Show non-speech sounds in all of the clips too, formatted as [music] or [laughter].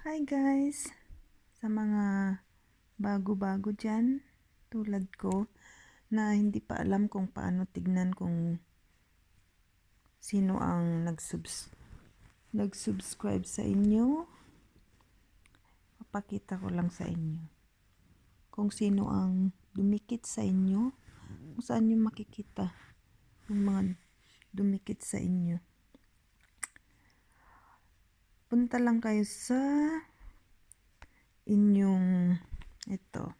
Hi guys! Sa mga bago-bago dyan, tulad ko, na hindi pa alam kung paano tignan kung sino ang nagsubs nag-subscribe sa inyo. Papakita ko lang sa inyo. Kung sino ang dumikit sa inyo, kung saan nyo makikita yung mga dumikit sa inyo. Punta lang kayo sa inyong ito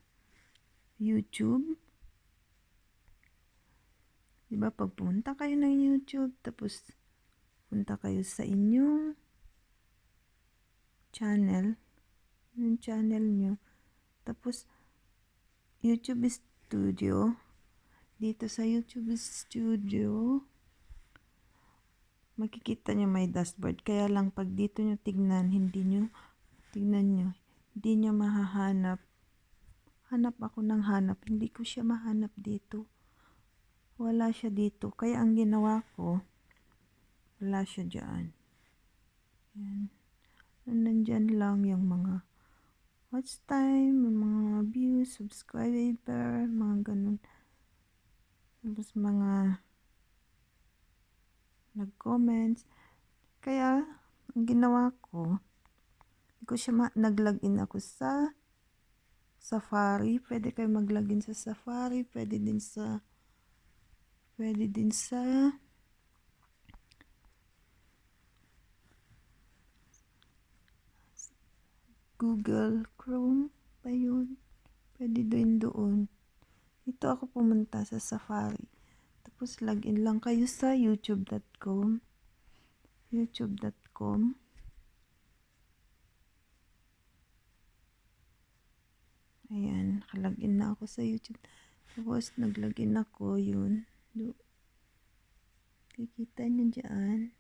YouTube. Diba pag pumunta kayo ng YouTube tapos punta kayo sa inyong channel yung channel nyo tapos YouTube Studio dito sa YouTube Studio makikita nyo may dashboard. Kaya lang pag dito nyo tignan, hindi nyo, tignan nyo, hindi nyo mahahanap. Hanap ako ng hanap. Hindi ko siya mahanap dito. Wala siya dito. Kaya ang ginawa ko, wala siya dyan. Yan. Nandyan lang yung mga watch time, yung mga views, subscriber, mga ganun. Tapos mga nag-comments. Kaya, ang ginawa ko, hindi ko siya ma- nag-login ako sa Safari. Pwede kayo mag-login sa Safari. Pwede din sa pwede din sa Google Chrome pa yun. Pwede din doon. Dito ako pumunta sa Safari. Tapos login lang kayo sa youtube.com youtube.com Ayan, nakalagin na ako sa YouTube. Tapos naglagin ako yun. Do, kikita nyo dyan.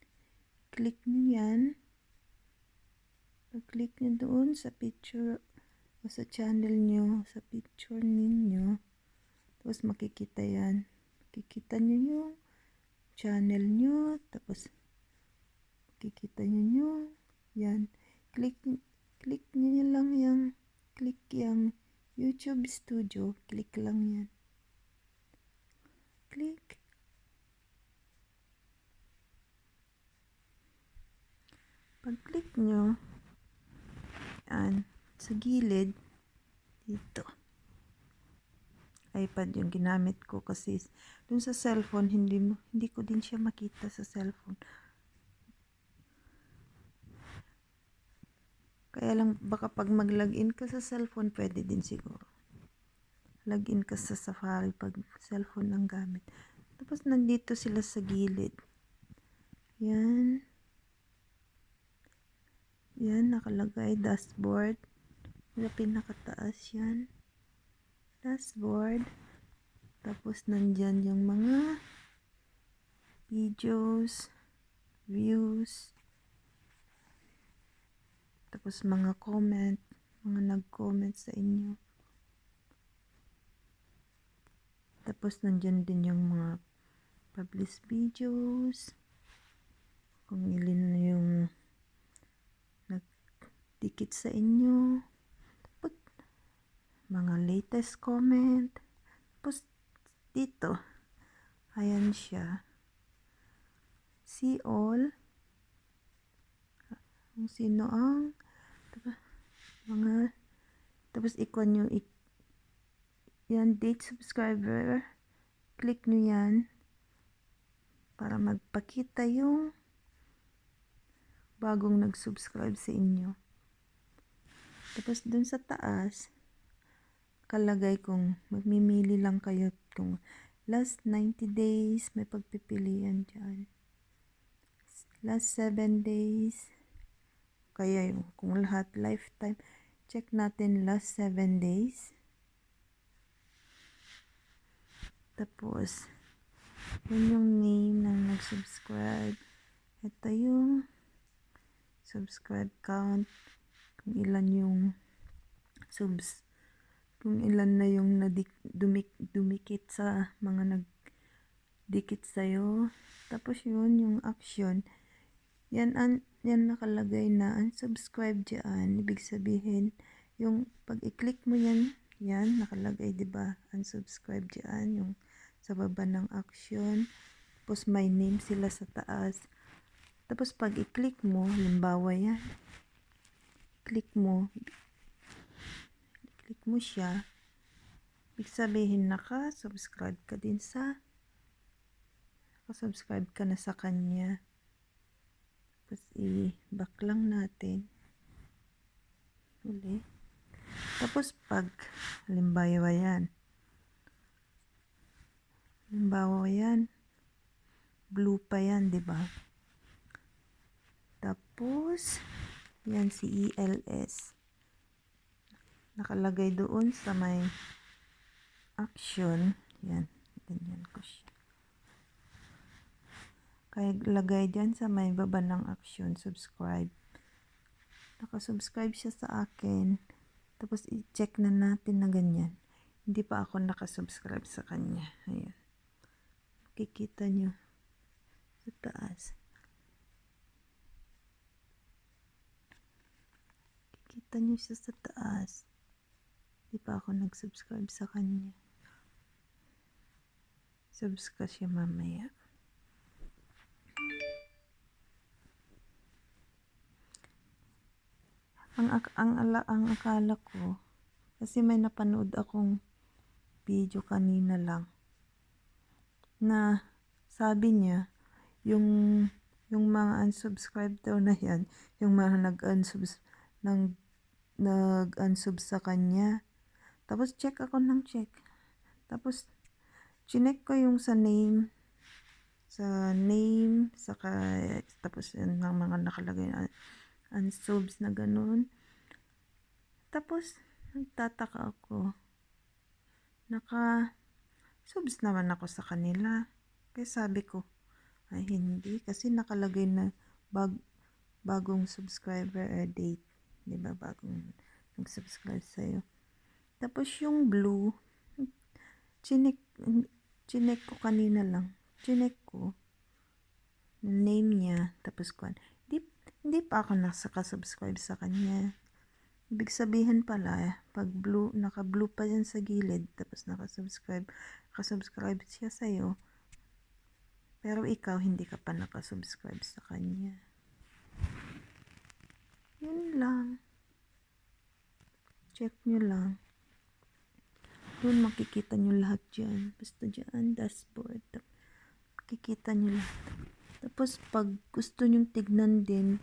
Click nyo yan. Pag-click nyo doon sa picture o sa channel nyo, sa picture ninyo. Tapos makikita yan kikita nyo yung channel nyo tapos kikita nyo yung yan. Click click nyo lang yung click yung YouTube Studio click lang yan. Click. Pag click nyo yan sa gilid dito iPad yung ginamit ko kasi dun sa cellphone hindi mo hindi ko din siya makita sa cellphone. Kaya lang baka pag mag-login ka sa cellphone pwede din siguro. Login ka sa Safari pag cellphone lang gamit. Tapos nandito sila sa gilid. Yan. Yan, nakalagay dashboard. Sa pinakataas yan dashboard. Tapos nandyan yung mga videos, views, tapos mga comment, mga nag-comment sa inyo. Tapos nandyan din yung mga published videos, kung ilin na yung nagdikit sa inyo mga latest comment. Tapos dito, ayan siya. See all. Kung sino ang tapos, mga tapos ikon nyo ik, yan date subscriber click nyo yan para magpakita yung bagong nag-subscribe sa inyo. Tapos dun sa taas, nakalagay kung magmimili lang kayo kung last 90 days, may pagpipilian dyan. Last 7 days, kaya yung kung lahat lifetime, check natin last 7 days. Tapos, yun yung name ng nag-subscribe. Ito yung subscribe count, kung ilan yung subs kung ilan na yung nadik, dumik, dumikit sa mga nagdikit sa'yo. Tapos yun, yung action, Yan, an, yan nakalagay na unsubscribe dyan. Ibig sabihin, yung pag i-click mo yan, yan, nakalagay, di ba Unsubscribe dyan, yung sa baba ng action. Tapos may name sila sa taas. Tapos pag i-click mo, halimbawa yan, click mo, mo siya, ibig sabihin naka-subscribe ka din sa, naka-subscribe ka na sa kanya. Tapos i-back lang natin. Uli. Tapos pag, halimbawa yan, halimbawa yan, blue pa yan, di ba? Tapos, yan si ELS. Nakalagay doon sa may action. Yan, ganyan ko siya. Kaya lagay dyan sa may baba ng action, subscribe. Nakasubscribe siya sa akin. Tapos i-check na natin na ganyan. Hindi pa ako nakasubscribe sa kanya. Ayan. Makikita nyo sa taas. Kikita nyo siya sa taas. Di pa ako nag-subscribe sa kanya. Subs ka siya mamaya. Ang, ang, ala, ang akala ko, kasi may napanood akong video kanina lang, na sabi niya, yung yung mga unsubscribe daw na yan, yung mga nag-unsubs, nang, nag-unsub sa kanya. Tapos check ako ng check. Tapos, chinek ko yung sa name, sa name, saka, tapos yun ng mga nakalagay na unsubs na ganun. Tapos, nagtataka ako. Naka, subs naman ako sa kanila. Kaya sabi ko, ay hindi. Kasi nakalagay na bag, bagong subscriber or date. Di ba? Bagong nag-subscribe sa'yo. Tapos yung blue, chinek, chinek ko kanina lang. Chinek ko, name niya, tapos kwan. Di, hindi pa ako nakasubscribe sa kanya. Ibig sabihin pala, pag blue, naka-blue pa yan sa gilid, tapos nakasubscribe, nakasubscribe siya sa'yo, pero ikaw, hindi ka pa nakasubscribe sa kanya. Yun lang. Check nyo lang. Doon makikita nyo lahat dyan. Basta dyan, dashboard. Makikita nyo lahat. Tapos, pag gusto nyong tignan din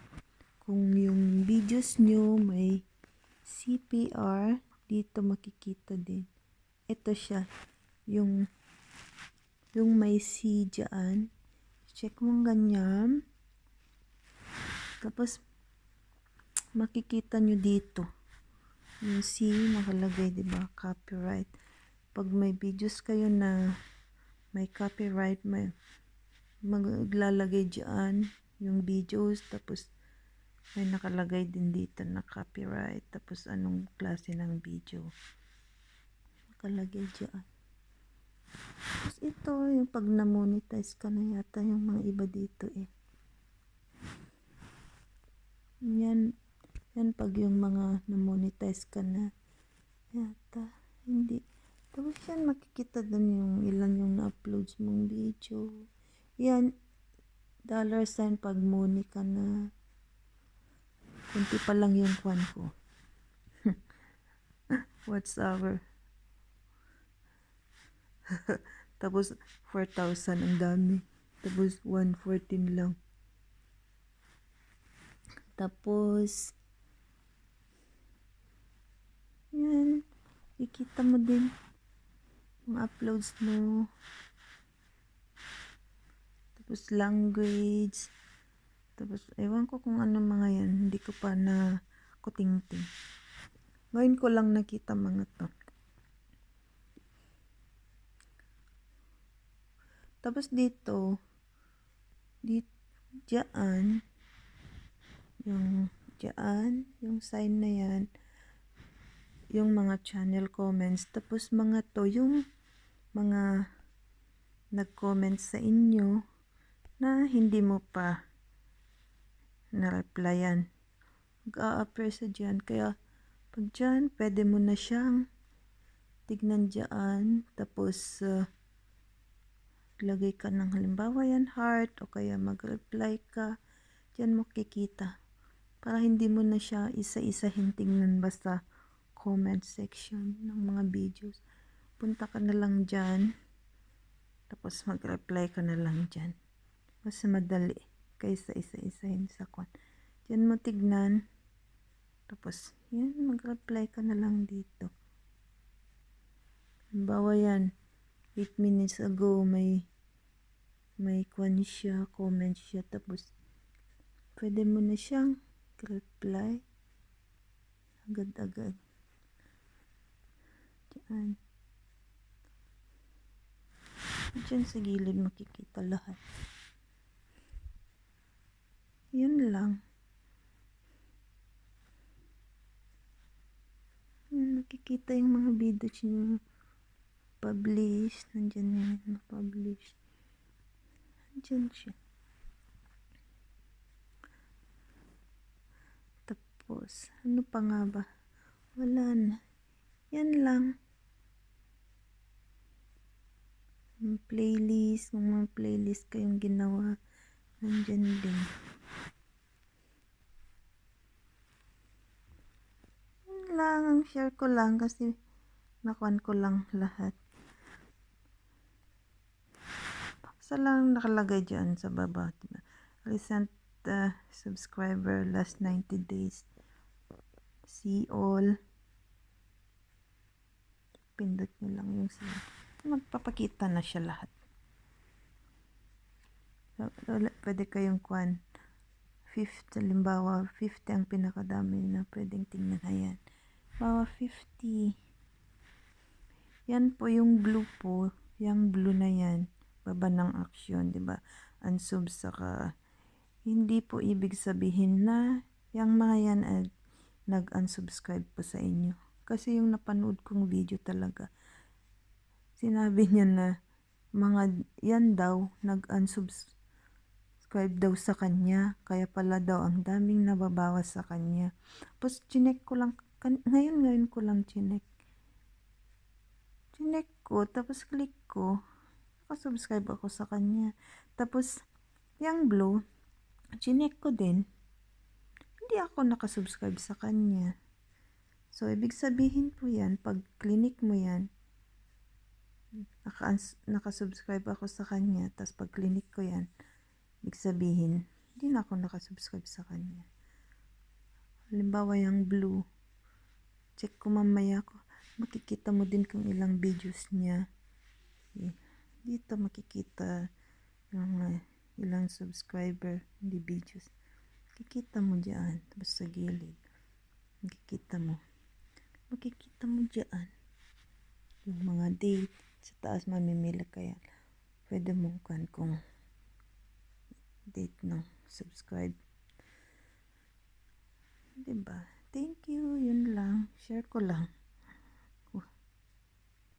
kung yung videos nyo may CPR, dito makikita din. Ito siya. Yung yung may C dyan. Check mo ganyan. Tapos, makikita nyo dito. Yung C nakalagay, di ba? Copyright. Pag may videos kayo na may copyright, may maglalagay dyan yung videos. Tapos, may nakalagay din dito na copyright. Tapos, anong klase ng video. Nakalagay dyan. Tapos ito, yung pag na-monetize ka na yata yung mga iba dito eh. Yan, yan pag yung mga na-monetize ka na yata. Hindi. Tapos yan, makikita dun yung ilan yung na-uploads mong video. Yan, dollar sign pag money ka na. Kunti pa lang yung kwan ko. [laughs] What's our [laughs] Tapos 4,000 ang dami. Tapos 114 lang. Tapos yan. Ikita mo din yung uploads mo. Tapos language. Tapos ewan ko kung ano mga yan. Hindi ko pa na kutingting. Ngayon ko lang nakita mga to. Tapos dito, dito, dyan, yung dyan, yung sign na yan, yung mga channel comments. Tapos mga to, yung mga nag-comment sa inyo na hindi mo pa na-replyan. Mag-a-appear sa dyan. Kaya, pag dyan, pwede mo na siyang tignan dyan. Tapos, uh, lagay ka ng halimbawa yan, heart, o kaya mag-reply ka. Dyan mo kikita. Para hindi mo na siya isa-isahin tingnan basta comment section ng mga videos. Punta ka na lang dyan. Tapos mag-reply ka na lang dyan. Mas madali kaysa isa-isahin sa kwan. Dyan mo tignan. Tapos, yan, mag-reply ka na lang dito. Halimbawa yan, 8 minutes ago, may may kwan siya, comment siya, tapos pwede mo na siyang reply agad-agad. Diyan. Diyan sa gilid makikita lahat. Yun lang. Yun, nakikita yung mga videos nyo. Publish. Nandyan yan. Publish. Nandyan siya. Tapos, ano pa nga ba? Wala na. Yan lang. Playlist, kung mga playlist kayong ginawa, nandyan din. Yun lang, ang share ko lang kasi nakuan ko lang lahat. Sa lang nakalagay dyan sa baba. Diba? Recent uh, subscriber last 90 days. See all. Pindot nyo lang yung see. Magpapakita na siya lahat. So, pwede kayong kwan. 50, halimbawa, 50 ang pinakadami na pwedeng tingnan. Ayan. Bawa 50. Yan po yung blue po. Yung blue na yan. Baba ng action, di ba? Unsub saka hindi po ibig sabihin na yung mga yan nag-unsubscribe po sa inyo. Kasi yung napanood kong video talaga, sinabi niya na mga yan daw nag-unsubscribe daw sa kanya. Kaya pala daw ang daming nababawas sa kanya. Tapos chinek ko lang, kan, ngayon ngayon ko lang chinek. Chinek ko, tapos click ko, nakasubscribe ako sa kanya. Tapos, yung blue, chinek ko din, hindi ako nakasubscribe sa kanya. So, ibig sabihin po yan, pag clinic mo yan, naka, nakasubscribe ako sa kanya, tapos pag clinic ko yan, ibig sabihin, hindi na ako nakasubscribe sa kanya. Halimbawa yung blue, check ko mamaya ko, makikita mo din kung ilang videos niya. Dito makikita yung uh, ilang subscriber, hindi videos. Makikita mo dyan, tapos sa gilid. Makikita mo. Makikita mo dyan. Yung mga date, sa taas mamimili kaya. Pwede mong kan kung date ng subscribe. Diba? Thank you. Yun lang. Share ko lang.